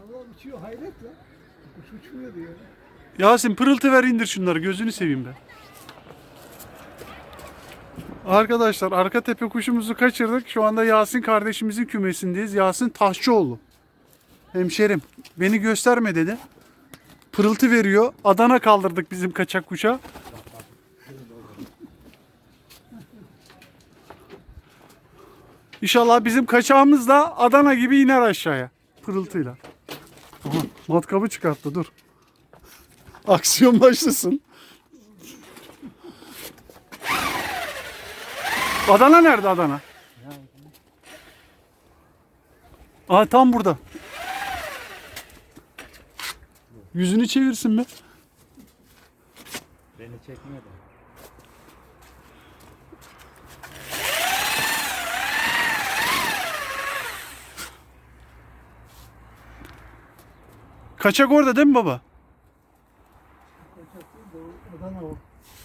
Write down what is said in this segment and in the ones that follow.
Allah uçuyor hayret lan. Kuş uçmuyor diyor. Yasin pırıltı ver indir şunları gözünü seveyim ben. Arkadaşlar arka tepe kuşumuzu kaçırdık. Şu anda Yasin kardeşimizin kümesindeyiz. Yasin Taşçıoğlu. Hemşerim beni gösterme dedi. Pırıltı veriyor. Adana kaldırdık bizim kaçak kuşa. İnşallah bizim kaçağımız da Adana gibi iner aşağıya. Pırıltıyla. Matkabı çıkarttı dur. Aksiyon başlasın. Adana nerede Adana? Aa tam burada. Yüzünü çevirsin be. Beni çekmedi. Kaçak orada değil mi baba?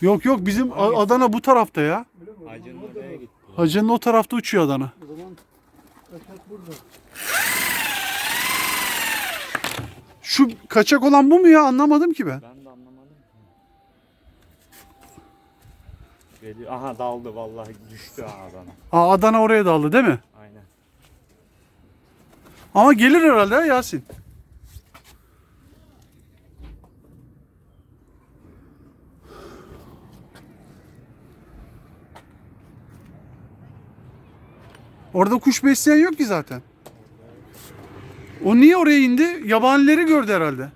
Yok yok bizim A- Adana bu tarafta ya. Hacı'nın oraya o. gitti. Hacı'nın o tarafta uçuyor Adana. O zaman kaçak burada. Şu kaçak olan bu mu ya anlamadım ki ben. Ben de anlamadım ki. Geliyor. Aha daldı vallahi düştü Adana. Aa, Adana oraya daldı değil mi? Aynen. Ama gelir herhalde ha Yasin. Orada kuş besleyen yok ki zaten. O niye oraya indi? Yabanileri gördü herhalde.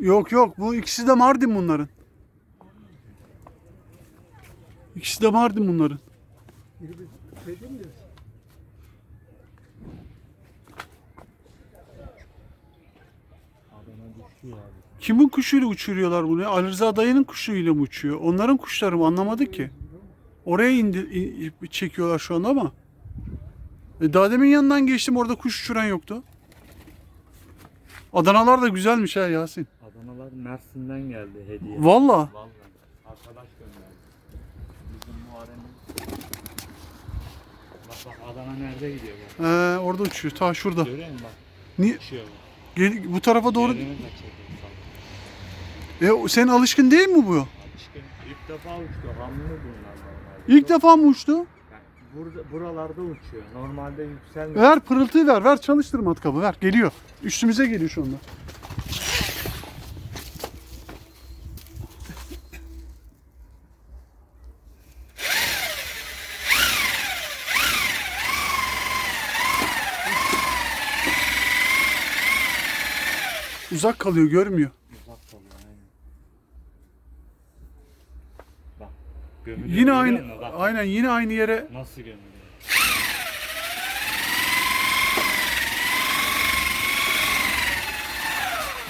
Yok yok bu ikisi de Mardin bunların. İkisi de Mardin bunların. Kimin kuşuyla uçuruyorlar bunu? Ali Rıza dayının kuşuyla mı uçuyor? Onların kuşları mı? Anlamadık ki. Oraya indi, çekiyorlar şu anda ama. E, daha demin yanından geçtim orada kuş uçuran yoktu. Adanalar da güzelmiş ha Yasin. Adanalar Mersin'den geldi hediye. Valla. Vallahi. Arkadaş gönderdi. Bizim Muharrem'in. Bak bak Adana nerede gidiyor bak. Ee, orada uçuyor. Ta şurada. Görüyor musun bak. Ni Düşüyor bak. gel- bu tarafa doğru. Yerine. E, senin alışkın değil mi bu? Alışkın. İlk defa uçtu. Hamlı bunlar normalde. İlk defa mı uçtu? Yani burada, buralarda uçuyor. Normalde yükselmiyor. Ver pırıltıyı ver. Ver çalıştır matkabı ver. Geliyor. Üstümüze geliyor şu anda. Uzak kalıyor görmüyor. Uzak kalıyor aynen. Bak. Gömülüyor. Yine görüyor aynı musun? Bak, aynen yine aynı yere Nasıl gömülüyor?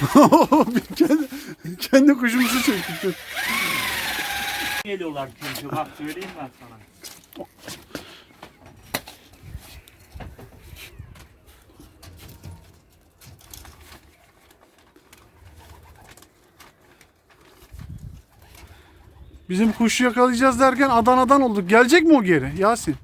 kendi, kendi kuşumuzu çektik. Geliyorlar çünkü bak söyleyeyim ben sana. Bizim kuşu yakalayacağız derken Adana'dan olduk. Gelecek mi o geri Yasin?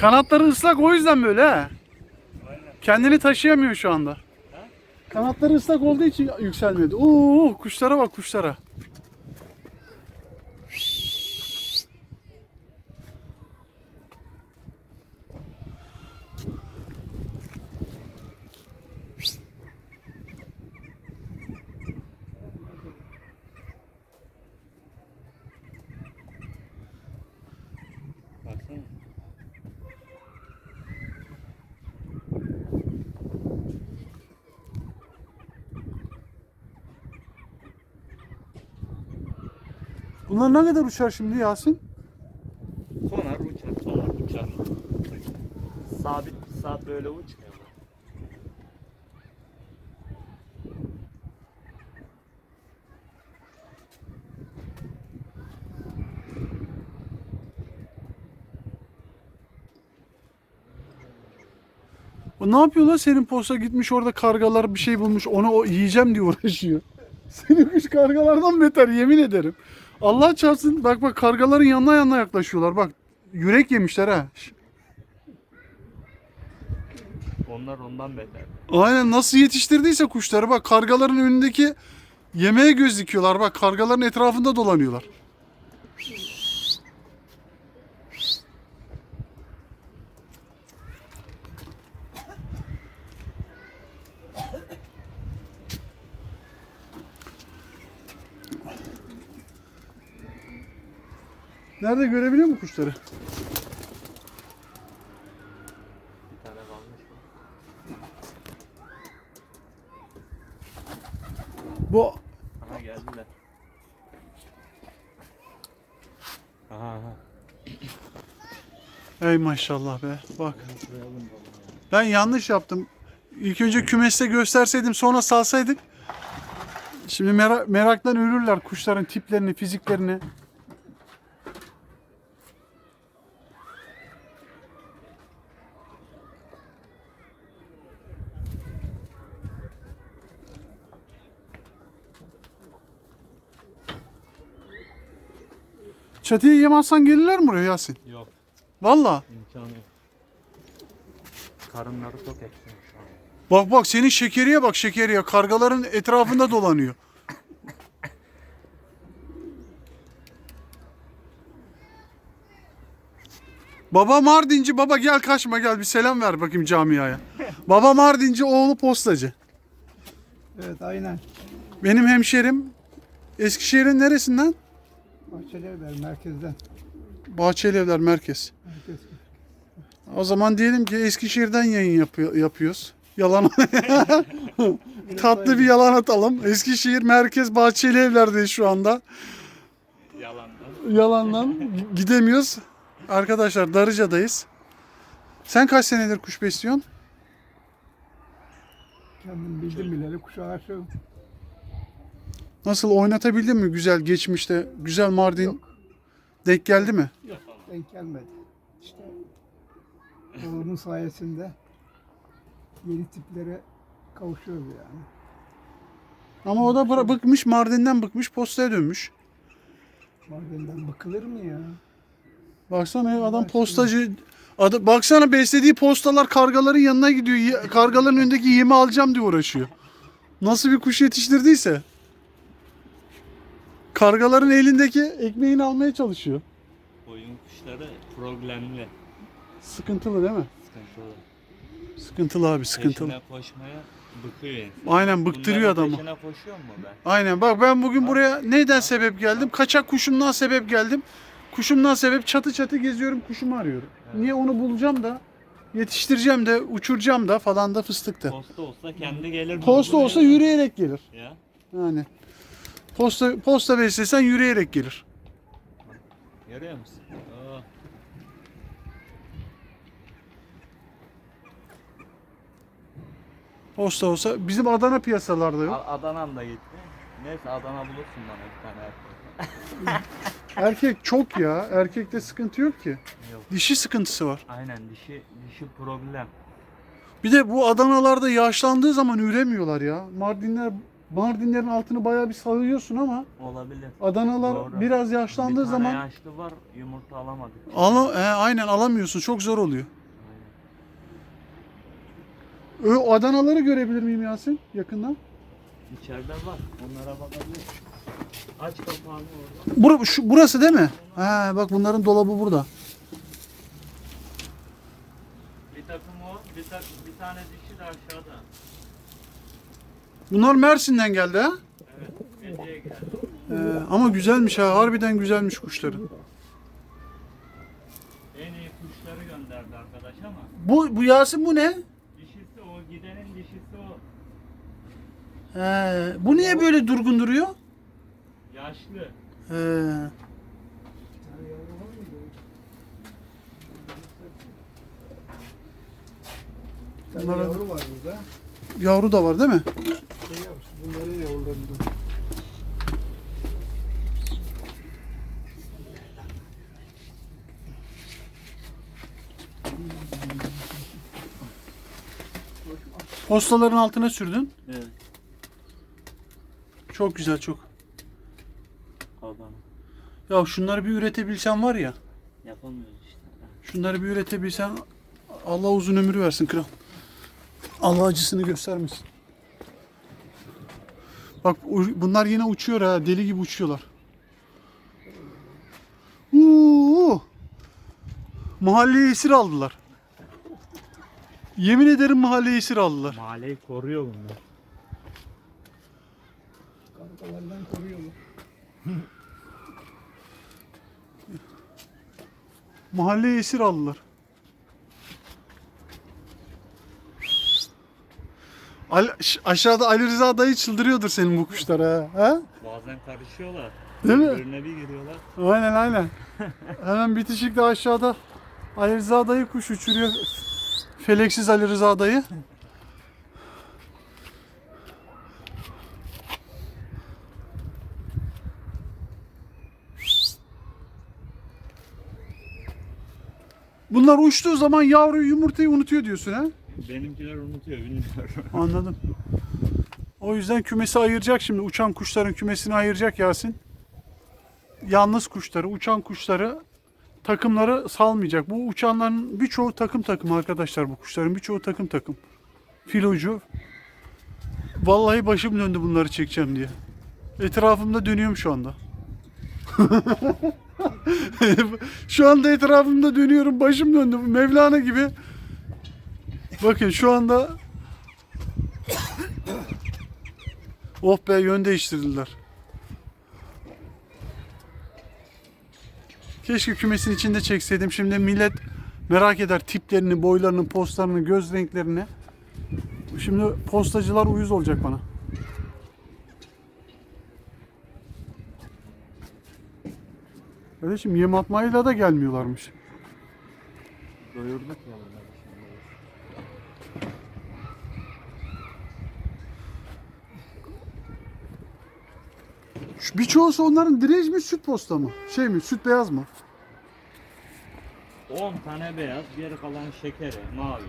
Kanatları ıslak o yüzden böyle he. Kendini taşıyamıyor şu anda. Kanatları ıslak olduğu için yükselmedi. Oo kuşlara bak kuşlara. Baksana. Bunlar ne kadar uçar şimdi Yasin? Konar uçar, konar uçar. Sabit bir saat böyle uçmuyor. O ne yapıyor lan senin posta gitmiş orada kargalar bir şey bulmuş onu o yiyeceğim diye uğraşıyor. Senin kuş kargalardan beter yemin ederim. Allah çarpsın bak bak kargaların yanına yanına yaklaşıyorlar bak. Yürek yemişler ha. Onlar ondan beter. Aynen nasıl yetiştirdiyse kuşları bak kargaların önündeki yemeğe göz dikiyorlar bak kargaların etrafında dolanıyorlar. Nerede görebiliyor mu kuşları? Bir tane kalmış mı? Bu Aha geldiler. Aha aha. Ey maşallah be. Bak. Ben yanlış yaptım. İlk önce kümeste gösterseydim sonra salsaydık. Şimdi mera- meraktan ölürler kuşların tiplerini, fiziklerini. Çatıya yem atsan gelirler mi buraya Yasin? Yok Valla. imkanı yok. Karınları çok eksilmiş şu an. Bak bak senin şekeriye bak şekeriye. Kargaların etrafında dolanıyor. Baba Mardinci baba gel kaçma gel bir selam ver bakayım camiaya. Baba Mardinci oğlu postacı. Evet aynen. Benim hemşerim Eskişehir'in neresinden? Bahçelievler merkezden. Bahçelievler merkez. Merkez. O zaman diyelim ki Eskişehir'den yayın yapıyor, yapıyoruz. Yalan tatlı bir yalan atalım. Eskişehir merkez Bahçelievler'deyiz şu anda. Yalandan. Yalandan gidemiyoruz. Arkadaşlar Darıca'dayız. Sen kaç senedir kuş besliyorsun? Kendim bildim bileli kuşa aşığım. Nasıl oynatabildin mi güzel geçmişte? Güzel Mardin Yok. denk geldi mi? Denk gelmedi. İşte oğlumun sayesinde yeni tiplere kavuşuyoruz yani. Ama o da bıra- bıkmış Mardin'den bıkmış postaya dönmüş. Mardin'den bakılır mı ya? Baksana ya, adam postacı. Adı, baksana beslediği postalar kargaların yanına gidiyor. Ye- Kargaların önündeki yemi alacağım diye uğraşıyor. Nasıl bir kuş yetiştirdiyse. Kargaların elindeki ekmeğini almaya çalışıyor. Oyun kuşları problemli. Sıkıntılı değil mi? Sıkıntılı. Sıkıntılı abi sıkıntılı. Peşine koşmaya bıkıyor. Aynen bıktırıyor Bunların adamı. Peşine koşuyor mu ben? Aynen bak ben bugün buraya neyden sebep geldim? Kaçak kuşumdan sebep geldim. Kuşumdan sebep çatı çatı geziyorum kuşumu arıyorum. Niye onu bulacağım da yetiştireceğim de uçuracağım da falan da fıstık da. Posta olsa kendi gelir. Posta olsa yürüyerek gelir. Ya. Yani posta posta beslesen yürüyerek gelir. Görüyor musun? Oh. Posta olsa bizim Adana piyasalarda yok. A- Adana'm da gitti. Neyse Adana bulursun bana bir tane erkek. Erkek çok ya. Erkekte sıkıntı yok ki. Yok. Dişi sıkıntısı var. Aynen dişi dişi problem. Bir de bu Adanalarda yaşlandığı zaman üremiyorlar ya. Mardinler Mardinlerin altını bayağı bir sağıyorsun ama Olabilir. Adanalar Doğru. biraz yaşlandığı bir tane zaman yaşlı var yumurta alamadık. ala, he, aynen alamıyorsun. Çok zor oluyor. Ö, Adanaları görebilir miyim Yasin yakından? İçeride var. Onlara bakabilir. Aç kapağını orada. Bur şu, burası değil mi? He, bak bunların dolabı burada. Bir takım o, bir, tak, bir tane dişi de aşağıda. Bunlar Mersin'den geldi ha? Evet, hediye geldi. Ee, ama güzelmiş ha. Harbiden güzelmiş kuşların. En iyi kuşları gönderdi arkadaş ama Bu, bu Yasin bu ne? dişisi o, gidenin dişisi o. He, bu niye böyle durgun duruyor? Yaşlı. He. Bir tane Bunlara- yavru var burada. Yavru da var değil mi? Şey yavrusu, bunların yavrularından. Postaların altına sürdün. Evet. Çok güzel çok. Adam. Ya şunları bir üretebilsen var ya. Yapamıyoruz işte. Şunları bir üretebilsen Allah uzun ömür versin kral. Allah acısını göstermesin. Bak bunlar yine uçuyor ha. Deli gibi uçuyorlar. Uuu. Mahalleye esir aldılar. Yemin ederim mahalleye esir aldılar. Mahalleyi koruyor bunlar. Kargalardan koruyorlar. Mahalleye esir aldılar. Al- aşağıda Ali Rıza dayı çıldırıyordur senin bu kuşlar ha. ha? Bazen karışıyorlar. Değil mi? Birbirine bir giriyorlar. Aynen aynen. Hemen bitişikte aşağıda Ali Rıza dayı kuş uçuruyor. Feleksiz Ali Rıza dayı. Bunlar uçtuğu zaman yavruyu yumurtayı unutuyor diyorsun ha? Benimkiler unutuyor bilmiyorum. Anladım. O yüzden kümesi ayıracak şimdi. Uçan kuşların kümesini ayıracak Yasin. Yalnız kuşları, uçan kuşları takımları salmayacak. Bu uçanların birçoğu takım takım arkadaşlar bu kuşların birçoğu takım takım. Filocu. Vallahi başım döndü bunları çekeceğim diye. Etrafımda dönüyorum şu anda. şu anda etrafımda dönüyorum. Başım döndü. Mevlana gibi. Bakın şu anda Oh be yön değiştirdiler. Keşke kümesin içinde çekseydim. Şimdi millet merak eder tiplerini, boylarını, postlarını, göz renklerini. Şimdi postacılar uyuz olacak bana. Kardeşim yem atmayla da gelmiyorlarmış. Doyurduk ya bunları şimdi. Şu Birçoğusu onların direj mi süt posta mı? Şey mi süt beyaz mı? 10 tane beyaz, geri kalan şekeri, mavi.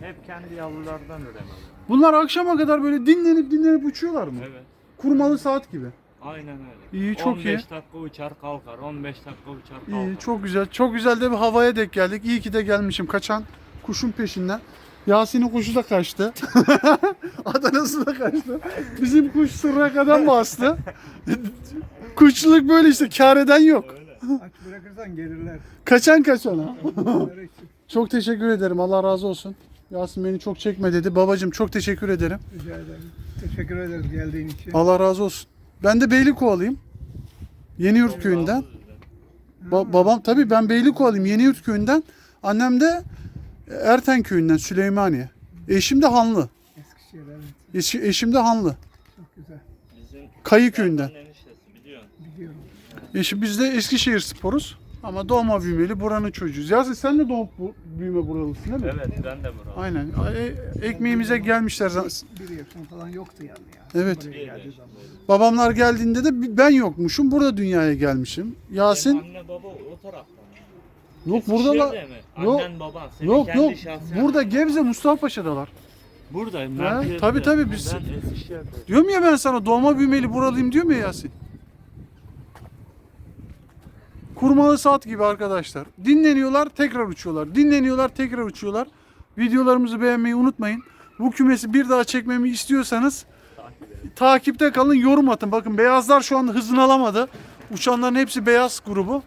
Hep kendi yavrulardan üremeli. Bunlar akşama kadar böyle dinlenip dinlenip uçuyorlar mı? Evet. kurmalı saat gibi. Aynen öyle. İyi, çok 15 iyi. dakika uçar kalkar, 15 dakika uçar kalkar. İyi, çok güzel. Çok güzel de bir havaya denk geldik. İyi ki de gelmişim. Kaçan kuşun peşinden. Yasin'in kuşu da kaçtı. Adana'sı da kaçtı. Bizim kuş sırra kadar bastı. Kuşçuluk böyle işte. Kar eden yok. Aç bırakırsan gelirler. Kaçan kaçana. Çok teşekkür ederim. Allah razı olsun. Yasin beni çok çekme dedi. Babacım çok teşekkür ederim. Rica ederim. Teşekkür ederiz geldiğin için. Allah razı olsun. Ben de Beylikovanlıyım. Yeniyurt köyünden. Ba- babam tabii ben Beylikovanlıyım Yeniyurt köyünden. Annem de Erten köyünden Süleymaniye. Eşim de Hanlı. Eskişehir evet. Eşi, eşim de Hanlı. Çok güzel. Kayı köyünden. Biliyorum. Eşim biz de Eskişehir sporuz. Ama doğma büyümeli buranın çocuğuyuz. Yasin sen de doğup bu, büyüme buralısın değil mi? Evet ben de bravo. Aynen. E- ekmeğimize gelmişler. zaten. Bir yaşım falan yoktu yani ya. Evet. Babamlar geldiğinde de ben yokmuşum. Burada dünyaya gelmişim. Yasin Senin anne baba o taraftan. Yok buradalar. Eskişehir'de mi? Yok. Annen baban. Senin Yok yok. Burada Gebze Mustafa Paşa'dalar. Burada. Ha, merkezde. tabii, tabii, biz-. Diyorum ya ben sana doğma büyümeli buralıyım diyor mu ya Yasin? Kurmalı saat gibi arkadaşlar. Dinleniyorlar tekrar uçuyorlar. Dinleniyorlar tekrar uçuyorlar. Videolarımızı beğenmeyi unutmayın. Bu kümesi bir daha çekmemi istiyorsanız takipte kalın yorum atın. Bakın beyazlar şu anda hızını alamadı. Uçanların hepsi beyaz grubu.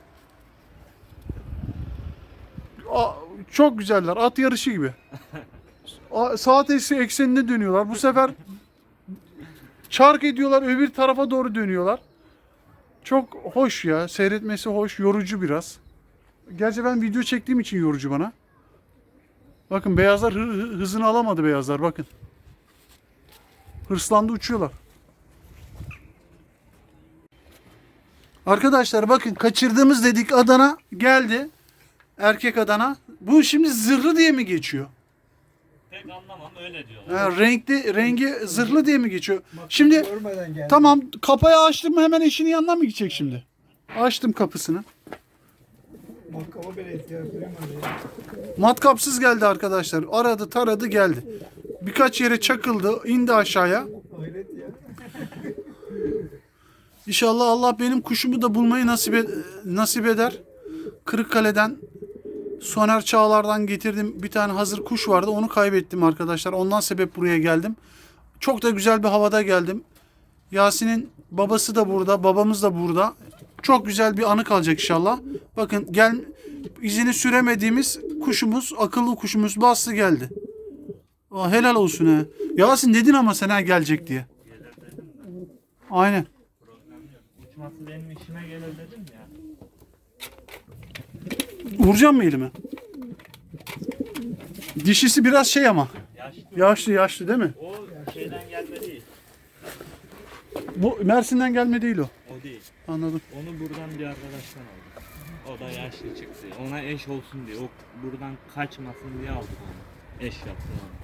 Çok güzeller. At yarışı gibi. Aa, Saat ekseninde dönüyorlar. Bu sefer çark ediyorlar öbür tarafa doğru dönüyorlar. Çok hoş ya. Seyretmesi hoş. Yorucu biraz. Gerçi ben video çektiğim için yorucu bana. Bakın beyazlar hı- hı- hızını alamadı beyazlar bakın. Hırslandı uçuyorlar. Arkadaşlar bakın kaçırdığımız dedik Adana geldi. Erkek Adana. Bu şimdi zırhlı diye mi geçiyor? Pek anlamam öyle diyorlar. Ha, renkli rengi zırhlı diye mi geçiyor? Şimdi Görmeden tamam kapıyı açtım mı hemen eşinin yanına mı gidecek şimdi? Açtım kapısını. Bakkala bile ihtiyaç duymadı ya. Matkapsız geldi arkadaşlar. Aradı taradı geldi. Birkaç yere çakıldı indi aşağıya. Hayret ya. İnşallah Allah benim kuşumu da bulmayı nasip, ed- nasip eder. Kırıkkale'den Soner Çağlar'dan getirdim bir tane hazır kuş vardı onu kaybettim arkadaşlar. Ondan sebep buraya geldim. Çok da güzel bir havada geldim. Yasin'in babası da burada, babamız da burada. Çok güzel bir anı kalacak inşallah. Bakın gel izini süremediğimiz kuşumuz, akıllı kuşumuz bastı geldi. Aa, helal olsun he. Yasin dedin ama sen ha gelecek diye. Aynen. Uçması benim işime gelir dedim ya. Vuracağım mı elime? Dişisi biraz şey ama. Yaşlı. Yaşlı yaşlı değil mi? O şeyden gelme değil. Bu Mersin'den gelme değil o. O değil. Anladım. Onu buradan bir arkadaştan aldık. O da yaşlı çıktı. Ona eş olsun diye. O buradan kaçmasın diye aldık onu. Eş yaptım onu.